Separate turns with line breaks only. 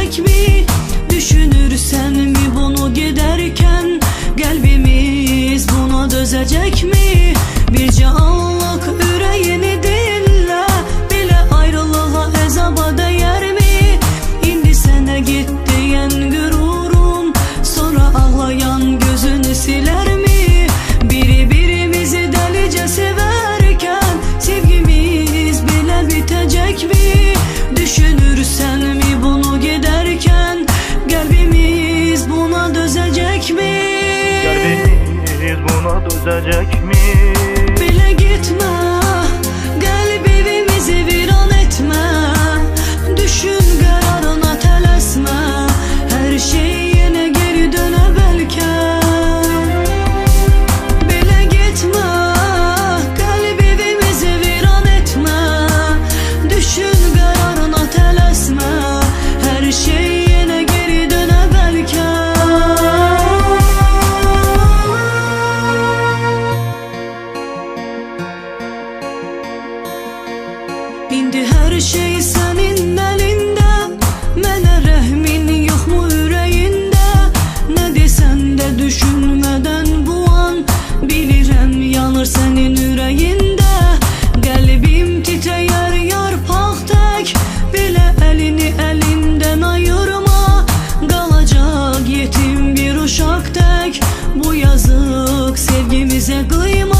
gerek mi? Düşünürsen mi bunu giderken Kalbimiz buna dözecek mi? Bir can
buna dözecek mi?
İndi hər şey sənin əlində Mənə rəhmin yoxmu ürəyində Nə desən də düşünmədən bu an Bilirəm yanır sənin ürəyində Qəlbim titrəyər yarpaq tək Belə əlini əlindən ayırma. Qalacaq yetim bir uşaq tək Bu yazıq sevgimizə qıyma